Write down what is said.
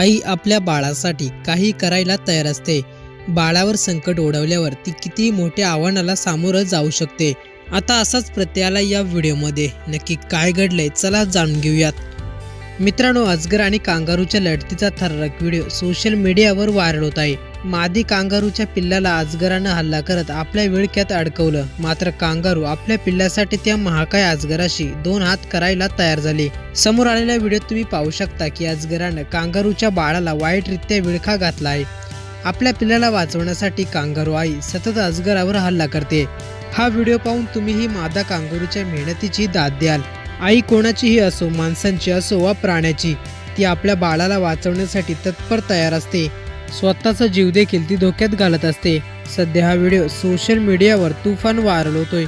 आई आपल्या बाळासाठी काही करायला तयार असते. बाळावर संकट ओढवल्यावर ती किती मोठ्या आव्हानाला सामोरं जाऊ शकते. आता असाच प्रत्ययाला या व्हिडिओमध्ये. नक्की काय घडलंय चला जाणून घेऊयात. मित्रांनो अजगर आणि कांगारूच्या लढतीचा थरारक व्हिडिओ सोशल मीडियावर व्हायरल होत आहे. मादी कांगारूच्या पिल्लाला अजगरानं हल्ला करत आपल्या विळख्यात अडकवलं. मात्र कांगारू आपल्या पिल्लासाठी त्या महाकाय अजगराशी दोन हात करायला तयार झाले. समोर आलेल्या व्हिडिओत तुम्ही पाहू शकता की अजगरानं कांगारूच्या बाळाला वाईटरित्या विळखा घातला आहे. आपल्या पिल्लाला वाचवण्यासाठी कांगारू आई सतत अजगरावर हल्ला करते. हा व्हिडिओ पाहून तुम्हीही मादा कांगारूच्या मेहनतीची दाद द्याल. आई कोणाचीही असो माणसांची असो वा प्राण्याची ती आपल्या बाळाला वाचवण्यासाठी तत्पर तयार असते. स्वतःचा जीव देखील ती धोक्यात घालत असते. सध्या हा व्हिडिओ सोशल मीडियावर तुफान व्हायरल होतोय.